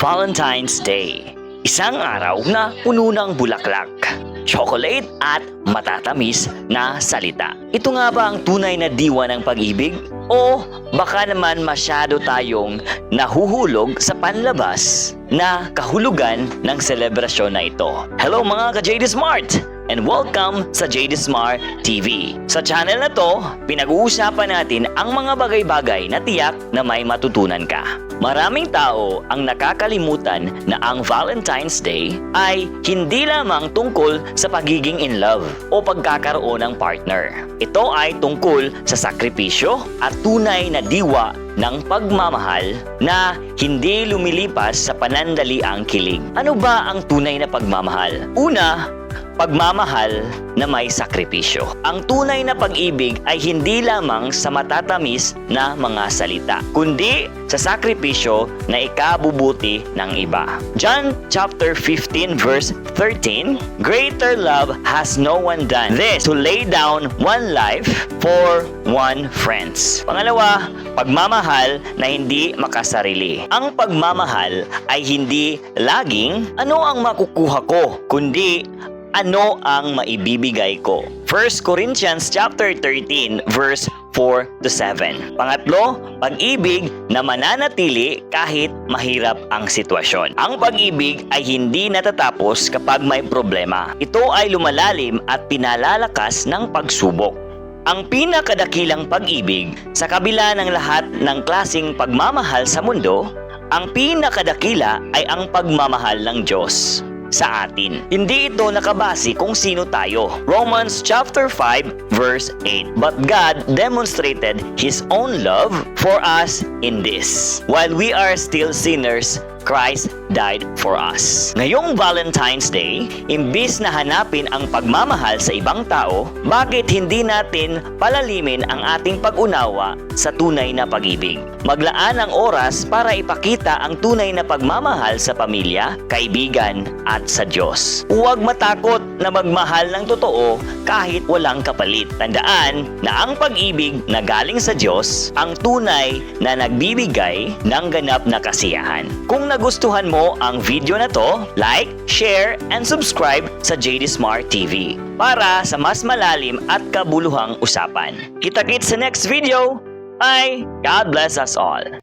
Valentine's Day. Isang araw na puno ng bulaklak, chocolate at matatamis na salita. Ito nga ba ang tunay na diwa ng pag-ibig? O baka naman masyado tayong nahuhulog sa panlabas na kahulugan ng selebrasyon na ito? Hello mga ka-JD Smart! and welcome sa JD Smart TV. Sa channel na to, pinag-uusapan natin ang mga bagay-bagay na tiyak na may matutunan ka. Maraming tao ang nakakalimutan na ang Valentine's Day ay hindi lamang tungkol sa pagiging in love o pagkakaroon ng partner. Ito ay tungkol sa sakripisyo at tunay na diwa ng pagmamahal na hindi lumilipas sa panandaliang kilig. Ano ba ang tunay na pagmamahal? Una, pagmamahal na may sakripisyo. Ang tunay na pag-ibig ay hindi lamang sa matatamis na mga salita, kundi sa sakripisyo na ikabubuti ng iba. John chapter 15 verse 13, Greater love has no one done this to lay down one life for one friends. Pangalawa, pagmamahal na hindi makasarili. Ang pagmamahal ay hindi laging ano ang makukuha ko, kundi ano ang maibibigay ko. 1 Corinthians chapter 13 verse 4 to 7. Pangatlo, pag-ibig na mananatili kahit mahirap ang sitwasyon. Ang pag-ibig ay hindi natatapos kapag may problema. Ito ay lumalalim at pinalalakas ng pagsubok. Ang pinakadakilang pag-ibig sa kabila ng lahat ng klasing pagmamahal sa mundo, ang pinakadakila ay ang pagmamahal ng Diyos sa atin. Hindi ito nakabase kung sino tayo. Romans chapter 5 verse 8. But God demonstrated His own love for us in this. While we are still sinners, Christ died for us. Ngayong Valentine's Day, imbis na hanapin ang pagmamahal sa ibang tao, bakit hindi natin palalimin ang ating pag-unawa sa tunay na pag-ibig? Maglaan ng oras para ipakita ang tunay na pagmamahal sa pamilya, kaibigan at sa Diyos. Huwag matakot na magmahal ng totoo kahit walang kapalit. Tandaan na ang pag-ibig na galing sa Diyos ang tunay na nagbibigay ng ganap na kasiyahan. Kung nagustuhan mo ang video na to, like, share, and subscribe sa JD Smart TV para sa mas malalim at kabuluhang usapan. Kita-kits sa next video! Bye! God bless us all!